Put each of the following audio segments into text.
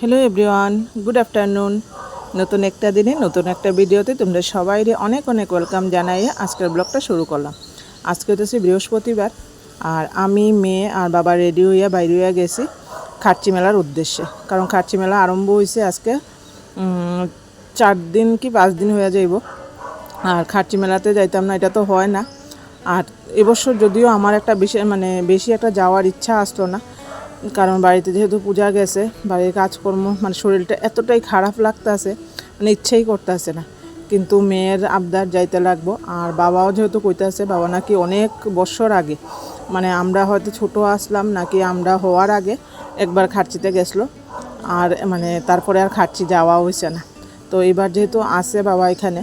Hello everyone good afternoon নতুন একটা দিনে, নতুন একটা ভিডিওতে তোমরা সবাই অনেক অনেক ওয়েলকাম জানাই আজকের ব্লগটা শুরু করলাম। আজকে হচ্ছে বৃহস্পতিবার, আর আমি, মেয়ে আর বাবা রেডি হইয়া বাইরে হইয়া গেছি খার্চি মেলার উদ্দেশ্যে। কারণ খার্চি মেলা আরম্ভ হয়েছে আজকে চার দিন কি পাঁচ দিন হয়ে যাইব। আর খার্চি মেলাতে যাইতাম না, এটা তো হয় না। আর এবছর যদিও আমার একটা বিশেষ মানে বেশি একটা যাওয়ার ইচ্ছা আসতো না, কারণ বাড়িতে যেহেতু পূজা গেছে, বাড়ির কাজকর্ম মানে শরীরটা এতটাই খারাপ লাগতেছে মানে ইচ্ছেই করতেছে না। কিন্তু মেয়ের আবদার যাইতে লাগবো, আর বাবাও যেহেতু কইতাছে, বাবা নাকি অনেক বছর আগে মানে আমরা হয়তো ছোট আসলাম, নাকি আমরা হওয়ার আগে একবার খার্চিতে গেছিল, আর মানে তারপরে আর খার্চি যাওয়া হয়েছে না। তো এবার যেহেতু আসে বাবা এখানে,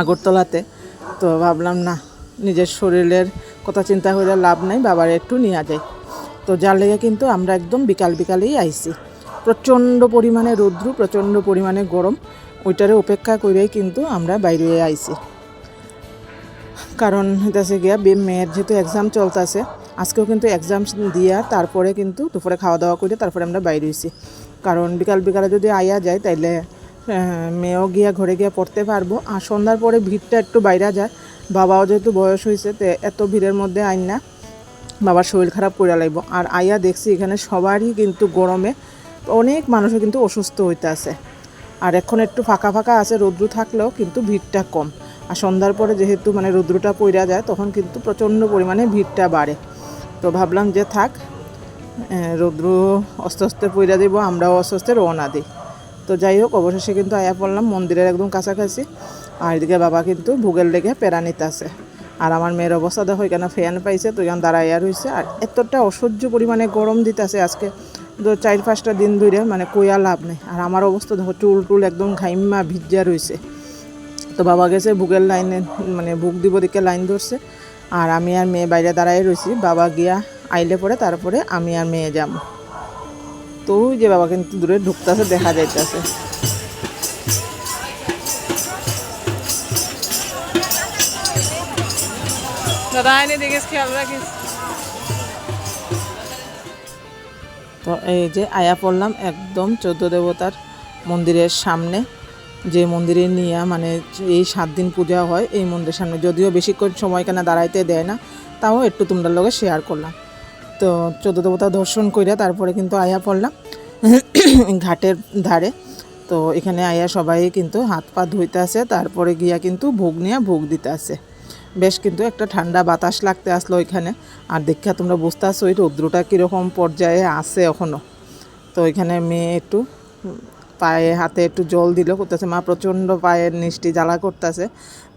আগরতলাতে, তো ভাবলাম না নিজের শরীরের কথা চিন্তা করে লাভ নাই, বাবার একটু নিয়ে যায় তো যার লেগে কিন্তু আমরা একদম বিকাল বিকালেই আইছি। প্রচণ্ড পরিমাণে রৌদ্র, প্রচণ্ড পরিমাণে গরম, ওইটারে উপেক্ষা করেই কিন্তু আমরা বাইরে আইছি। কারণ হইতেছে গিয়া মেয়ের যেহেতু এক্সাম চলতেছে, আজকেও কিন্তু এক্সাম দিয়া তারপরে কিন্তু দুপুরে খাওয়া দাওয়া করে তারপরে আমরা বাইরে হয়েছি কারণ বিকাল বিকালে যদি আইয়া যায় তাইলে মেয়েও গিয়া ঘরে গিয়া পড়তে পারব। আর সন্ধ্যার পরে ভিড়টা একটু বাইরে যায়। বাবাও যেহেতু বয়স হয়েছে, তে এত ভিড়ের মধ্যে আইন না। বাবার শরীর খারাপ করে লাগবো আর আইয়া দেখছি এখানে সবারই কিন্তু গরমে অনেক মানুষও কিন্তু অসুস্থ হইতে আছে। আর এখন একটু ফাঁকা ফাঁকা আছে, রৌদ্র থাকলেও কিন্তু ভিড়টা কম। আর সন্ধ্যার পরে যেহেতু মানে রৌদ্রটা পইরা যায়, তখন কিন্তু প্রচণ্ড পরিমাণে ভিড়টা বাড়ে। তো ভাবলাম যে থাক রৌদ্র আস্তে আস্তে পইরা দিব, আমরাও আস্তে আস্তে রওনা দিই। তো যাই হোক, অবশেষে কিন্তু আয়া পড়লাম, মন্দিরের একদম কাছাকাছি। আর এদিকে বাবা কিন্তু ভোগের লেগে পেরা নিতে আছে আর আমার মেয়ের অবস্থা দেখো, এখানে ফ্যান পাইছে, তো এখানে দাঁড়াইয়া রয়েছে আর এতটা অসহ্য পরিমাণে গরম দিতেছে আজকে। তো চার পাঁচটা দিন ধরে মানে কইয়া লাভ নেই। আর আমার অবস্থা দেখো, চুল টুল একদম ঘাইমা ভিজা রয়েছে তো বাবা গেছে বুকের লাইনে মানে বুক দিব দিকে লাইন ধরছে। আর আমি আর মেয়ে বাইরে দাঁড়াই রয়েছি বাবা গিয়া আইলে পরে, তারপরে আমি আর মেয়ে যাব। তো যে বাবা কিন্তু দূরে ঢুকতেছে, দেখা যাইতেছে। তো এই যে আয়া পড়লাম একদম চোদ্দ দেবতার মন্দিরের সামনে। যে মন্দিরে নিয়ে মানে এই সাত দিন পূজা হয় এই মন্দিরের সামনে। যদিও বেশিক্ষণ সময় কেনা দাঁড়াইতে দেয় না, তাও একটু তোমরা লগে শেয়ার করলাম। তো চোদ্দ দেবতা দর্শন কইরা তারপরে কিন্তু আয়া পড়লাম ঘাটের ধারে। তো এখানে আয়া সবাই কিন্তু হাত পা ধুইতে আছে তারপরে গিয়া কিন্তু ভোগ নিয়ে ভোগ দিতে আছে বেশ কিন্তু একটা ঠান্ডা বাতাস লাগতে আসলো ওইখানে। আর দেখা তোমরা বুঝতে আসছো ওই রৌদ্রটা কীরকম পর্যায়ে আছে এখনও তো ওইখানে মেয়ে একটু পায়ে, হাতে একটু জল দিল, করতেছে। মা প্রচণ্ড পায়ের নিষ্টি জ্বালা করতেছে।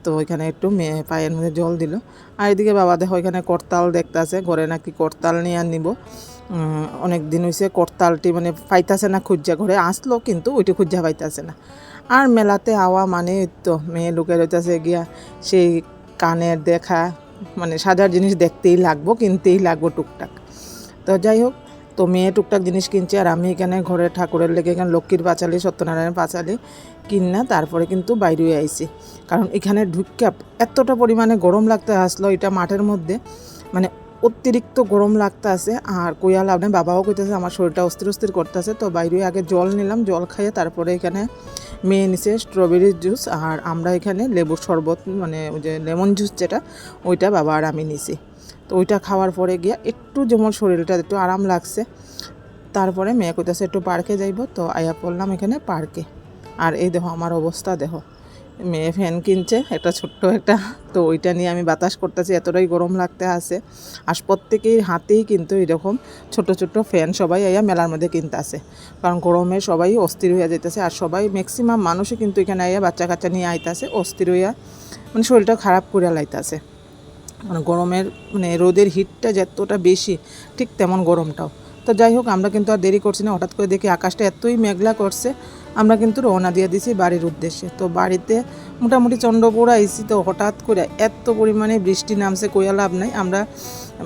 তো ওইখানে একটু মেয়ে পায়ের মধ্যে জল দিল। আর এদিকে বাবা দেখো, ওইখানে করতাল দেখতেছে। ঘরে নাকি করতাল নিয়ে আর নিব। অনেক দিন হয়েছে করতালটি মানে পাইতাছে না খুঁজা। ঘরে আসলো কিন্তু ওইটি খুঁজা পাইতাছে না। আর মেলাতে আওয়া মানে তো মেয়ে লোকের হইতাছে গিয়া সেই কানের দেখা মানে সাজার জিনিস দেখতেই লাগবো, কিনতেই লাগবো টুকটাক। তো যাই হোক, তো মেয়ে টুকটাক জিনিস কিনছে, আর আমি এখানে ঘরে ঠাকুরের লেগে এখানে লক্ষ্মীর পাঁচালি, সত্যনারায়ণের পাঁচালি না তারপরে কিন্তু বাইরে আইছি। কারণ এখানে ঢুকে এতটা পরিমাণে গরম লাগতে আসলো, এটা মাঠের মধ্যে মানে অতিরিক্ত গরম লাগতে আছে আর কইয়া লাভ নেই। বাবাও কইতেছে, আমার শরীরটা অস্থির অস্থির করতেছে। তো বাইরে আগে জল নিলাম, জল খাইয়ে তারপরে এখানে মেয়ে নিছে স্ট্রবেরি জুস আর আমরা এখানে লেবুর শরবত মানে ওই যে লেমন জুস যেটা, ওইটা বাবা আর আমি নিছি। তো ওইটা খাওয়ার পরে গিয়া একটু যেমন শরীরটা একটু আরাম লাগছে, তারপরে মেয়ে কইতাছে, একটু পার্কে যাইব। তো আয়া পড়লাম এখানে পার্কে। আর এই দেখো, আমার অবস্থা দেখো। মেয়ে ফ্যান কিনছে, একটা ছোট্ট একটা। তো ওইটা নিয়ে আমি বাতাস করতেছি, এতটাই গরম লাগতে আছে। আর প্রত্যেকেই হাতেই কিন্তু এরকম ছোট ছোট ফ্যান সবাই আইয়া মেলার মধ্যে কিনতে আসে কারণ গরমে সবাই অস্থির হয়ে যাইতেছে, আর সবাই ম্যাক্সিমাম মানুষই কিন্তু এখানে আইয়া বাচ্চা কাচ্চা নিয়ে আইতাছে, অস্থির হইয়া মানে শরীরটা খারাপ করে লাইতাছে। মানে গরমের মানে রোদের হিটটা যতটা বেশি, ঠিক তেমন গরমটাও। তো যাই হোক, আমরা কিন্তু আর দেরি করছি না, হঠাৎ করে দেখি আকাশটা এতই মেঘলা করছে আমরা কিন্তু রওনা দিয়ে দিছি বাড়ির উদ্দেশ্যে। তো বাড়িতে মোটামুটি চন্দ্রপুর এসি তো হঠাৎ করে এত পরিমাণে বৃষ্টি নামছে, কইয়া লাভ নাই। আমরা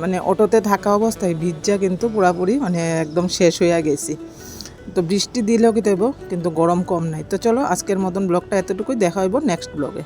মানে অটোতে থাকা অবস্থায় ভিজা কিন্তু পুরাপুরি মানে একদম শেষ হইয়া গেছি। তো বৃষ্টি দিলেও কি দেবো কিন্তু গরম কম নাই। তো চলো আজকের মতন ব্লগটা এতটুকুই, দেখা হইব নেক্সট ব্লগে।